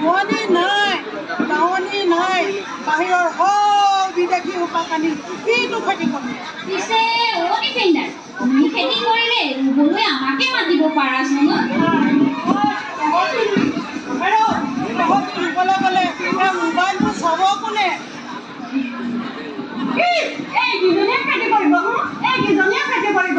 ৰোৱনী নাই দাৱনী নাই বাহিৰৰ সৌ বিদেশি উপাকানি কিনো খেতি কৰিম পিছে আমি খেতি কৰিলে ৰুবলৈ আমাকে মাতিব পাৰাচোন। আৰু তহঁতি ৰুবলৈ গ'লে এতিয়া মোবাইলটো চাব কোনে? এইকেইজনীয়ে খেতি কৰিব এইকেইজনীয়ে খেতি কৰিব।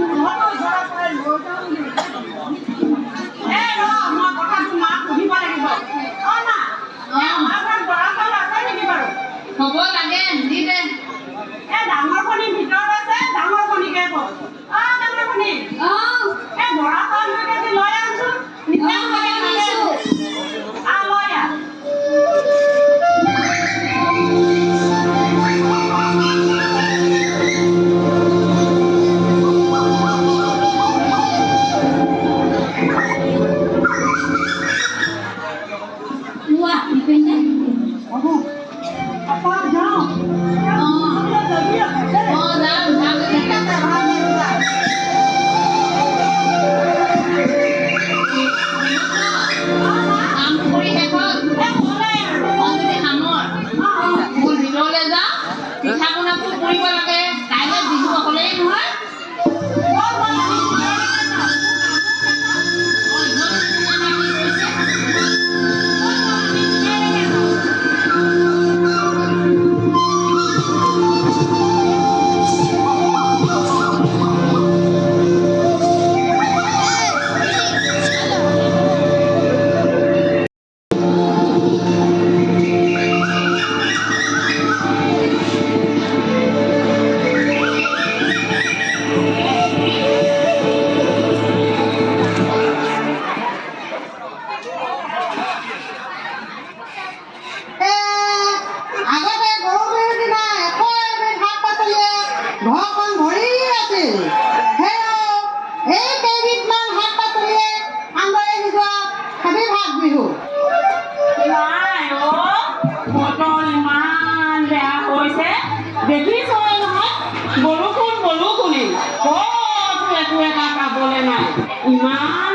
Bao tay. 吗？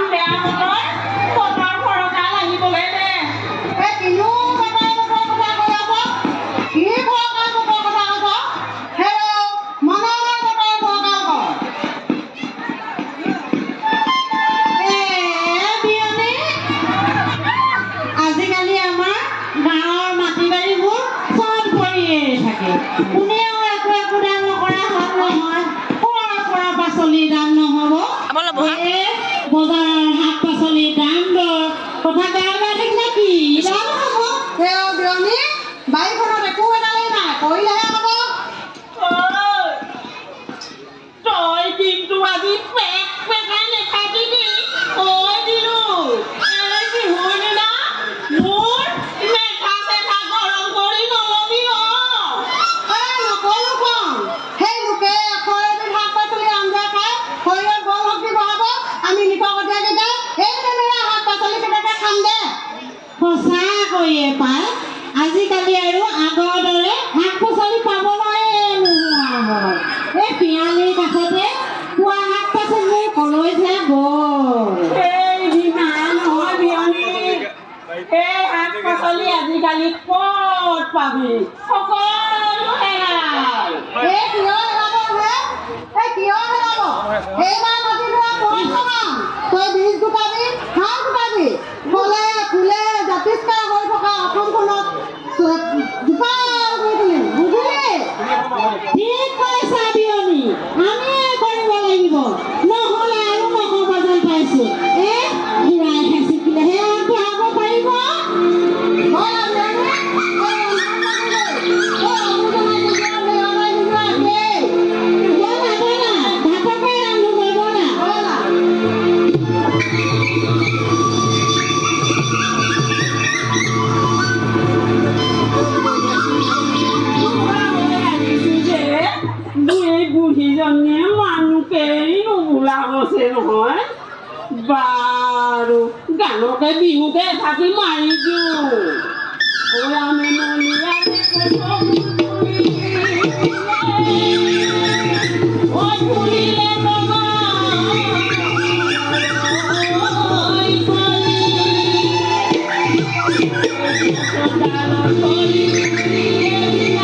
হে বুঢ়ীজনীয়ে মানুহকেই ওলাবছে নহয় বাৰু গানকে বিহুকে এথাপি মাৰি দিওঁ Thank you.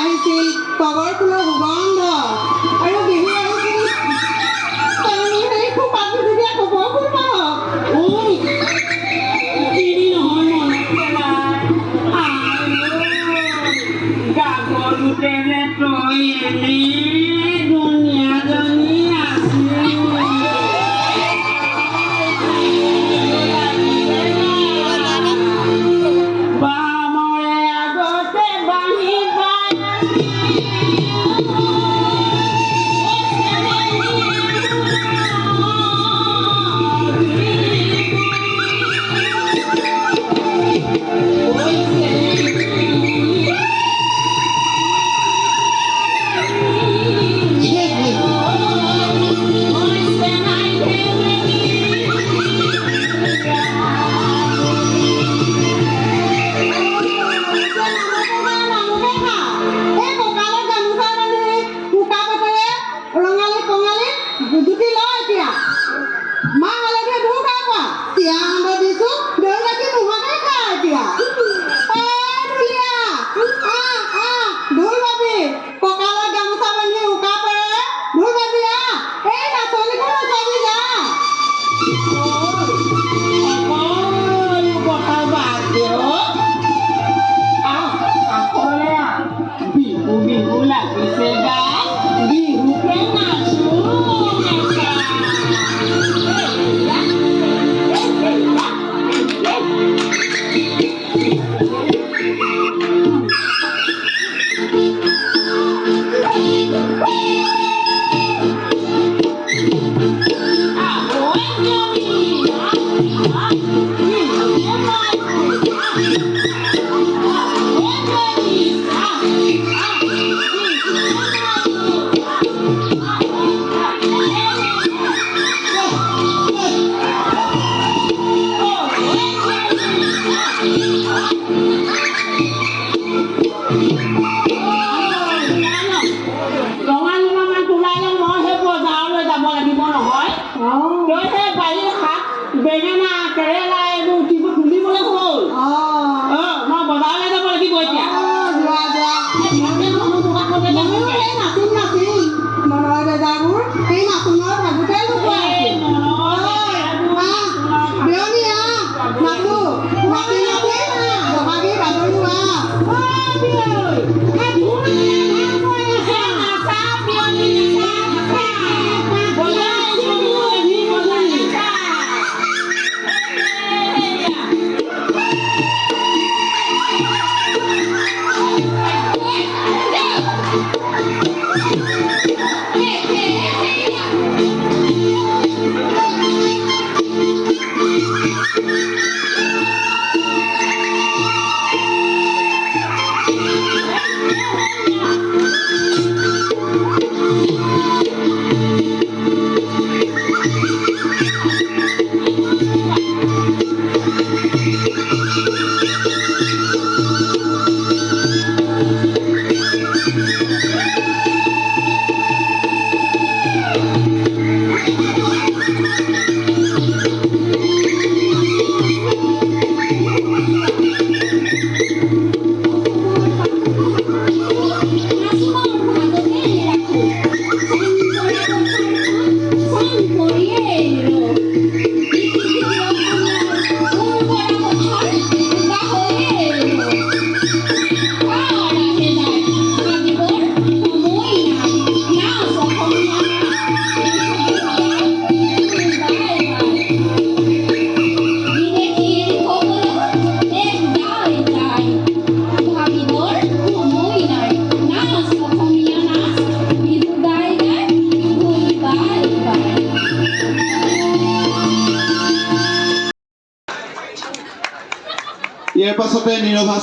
আহিছিল তগৰ ফুলৰ সুগন্ধ me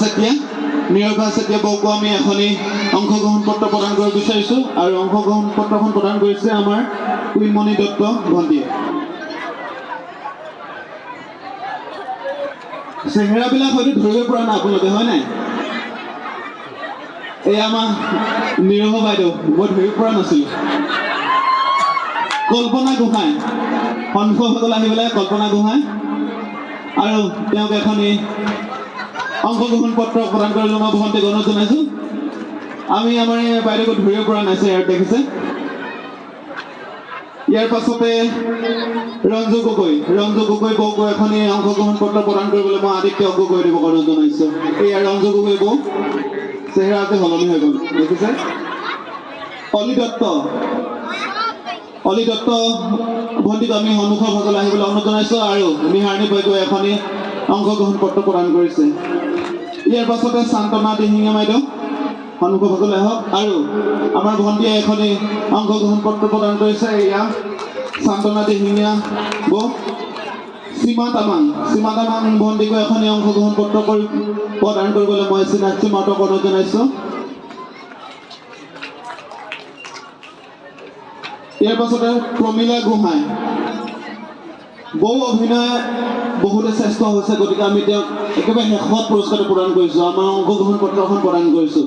চেতিয়া নিৰভা চেতিয়া বৌকো আমি এখনি অংশগ্ৰহণ পত্ৰ প্ৰদান কৰিব বিচাৰিছোঁ আৰু অংশগ্ৰহণ পত্ৰখন প্ৰদান কৰিছে আমাৰ কুইনমণি দত্ত ভণ্টীয়ে। চেহেৰাবিলাক হয়তো ধৰিব পৰা নাই আপোনালোকে হয় নাই? এই আমাৰ নিৰভ বাইদেউ মই ধৰিব পৰা নাছিলোঁ। কল্পনা গোহাঁই সন্মুখসকল আহি পেলাই কল্পনা গোহাঁই। আৰু তেওঁক এখনি অংশগ্ৰহণ পত্ৰ প্ৰদান কৰিবলৈ মই ভণ্টিক অনুৰোধ জনাইছোঁ। আমি আমাৰ বাইদেউক ধৰিব পৰা নাই চেহেৰাত দেখিছে। ইয়াৰ পাছতে ৰঞ্জু গগৈ ৰঞ্জু গগৈ বৌকো এখনি অংশগ্ৰহণ পত্ৰ প্ৰদান কৰিবলৈ মই আদিত্য গগৈ দিব অনুৰোধ জনাইছোঁ। এয়া ৰঞ্জু গগৈ বৌ চেহেৰাতে সলনি হৈ গ'ল, দেখিছে? অলি দত্ত অলি দত্ত, ভণ্টিক আমি সন্মুখৰ ভাগলৈ আহিবলৈ অনুৰোধ জনাইছোঁ আৰু নিহাৰণী বৈগৈ এখনি অংশগ্ৰহণ পত্ৰ প্ৰদান কৰিছে। ইয়াৰ পাছতে শান্তনা দিহিঙীয়া বাইদেউ সন্মুখৰ ভাগলৈ আহক। আৰু আমাৰ ভণ্টীয়ে এখনি অংশগ্ৰহণ পত্ৰ প্ৰদান কৰিছে। এয়া শান্তনা দিহিঙীয়া বৌ। সীমা তামাং সীমা তামাং ভণ্টিকো এখনি অংশগ্ৰহণ পত্ৰ কৰি প্ৰদান কৰিবলৈ মই চিনাক্ষী মাতক অনুৰোধ জনাইছোঁ। ইয়াৰ পাছতে প্ৰমীলা গোহাঁই। বহু অভিনয়, বহুতে শ্ৰেষ্ঠ হৈছে, গতিকে আমি তেওঁক একেবাৰে শেষত পুৰস্কাৰটো প্ৰদান কৰিছোঁ, আমাৰ অংশগ্ৰহণ পত্ৰখন প্ৰদান কৰিছোঁ।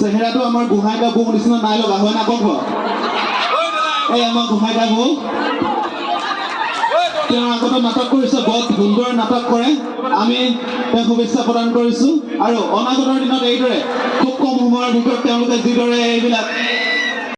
চেহেৰাটো আমাৰ গোহাঁই বহু নিচিনা নাই লগা, হয় না কওক বাৰু? এই আমাৰ গোহাঁই বৌ? তেওঁ আগতে নাটক কৰিছে, বৰ সুন্দৰ নাটক কৰে। আমি তেওঁক শুভেচ্ছা প্ৰদান কৰিছোঁ। আৰু অনাগতৰ দিনত এইদৰে খুব কম সময়ৰ ভিতৰত তেওঁলোকে যিদৰে এইবিলাক